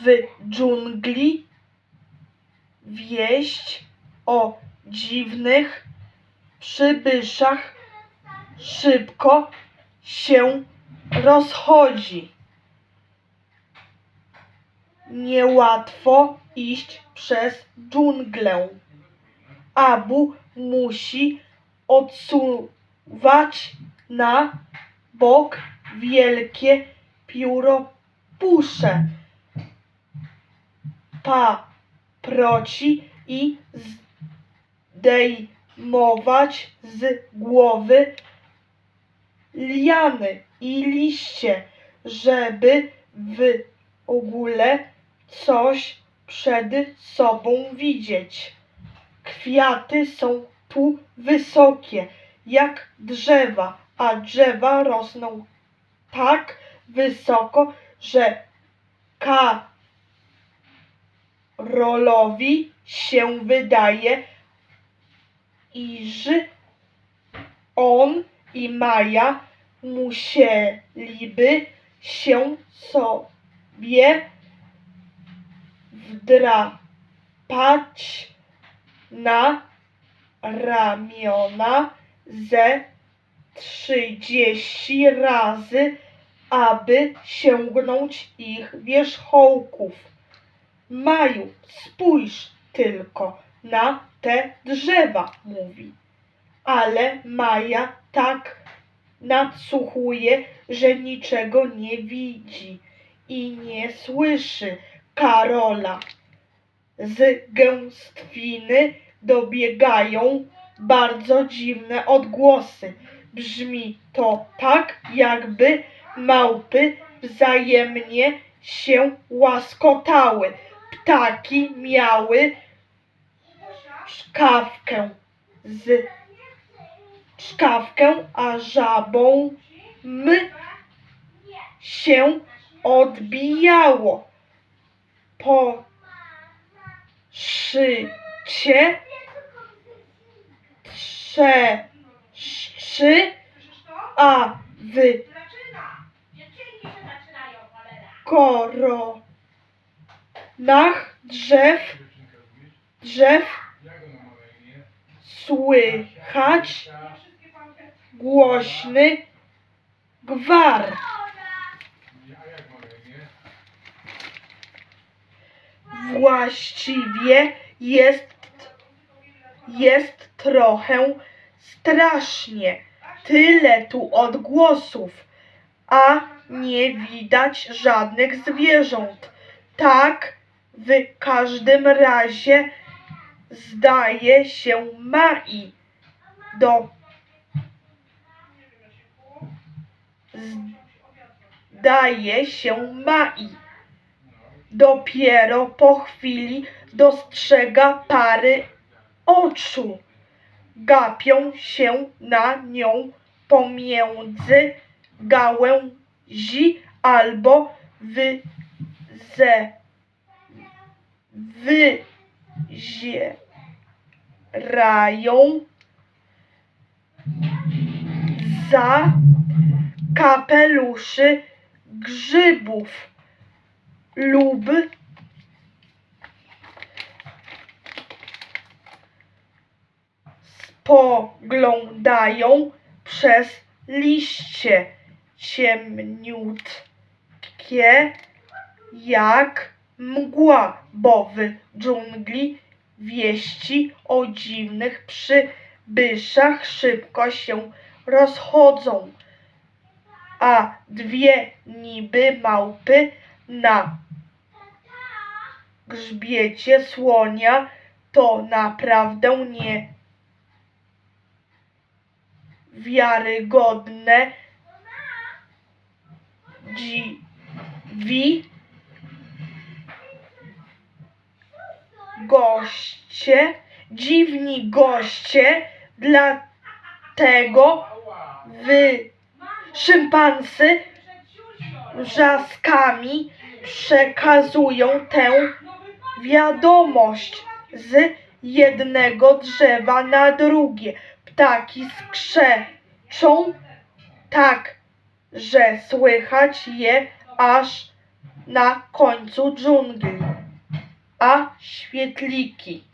w dżungli wieść o dziwnych przybyszach szybko się rozchodzi. Niełatwo iść przez dżunglę. Abu musi odsuwać na bok wielkie pióropusze, paproci i zdejmować z głowy liany i liście, żeby w ogóle coś przed sobą widzieć. Kwiaty są tu wysokie, jak drzewa, a drzewa rosną tak wysoko, że Karolowi się wydaje, iż on i Maja musieliby się sobie wdrapać na ramiona ze trzydzieści razy, aby sięgnąć ich wierzchołków. Maju, spójrz tylko na te drzewa, mówi. Ale Maja tak nadsłuchuje, że niczego nie widzi i nie słyszy Karola. Z gęstwiny dobiegają bardzo dziwne odgłosy. Brzmi to tak, jakby małpy wzajemnie się łaskotały. Ptaki miały szkawkę z szkawkę, a żabą m się odbijało. Po szycie trzeszczy, a w Zaczyna! Koronach drzew, drzew słychać głośny gwar. Właściwie jest, jest trochę strasznie. Tyle tu odgłosów, a nie widać żadnych zwierząt. Tak w każdym razie zdaje się Mai. Do zdaje się Mai. Dopiero po chwili dostrzega pary oczu. Gapią się na nią pomiędzy gałęzi albo wyze, wyzierają za kapeluszy grzybów lub spoglądają przez liście ciemniutkie jak mgła, bo w dżungli wieści o dziwnych przybyszach szybko się rozchodzą a dwie niby małpy na grzbiecie słonia to naprawdę nie wiarygodne dziwi goście, dziwni goście, dlatego wy szympansy wrzaskami przekazują tę wiadomość z jednego drzewa na drugie. Ptaki skrzeczą tak, że słychać je aż na końcu dżungli, a świetliki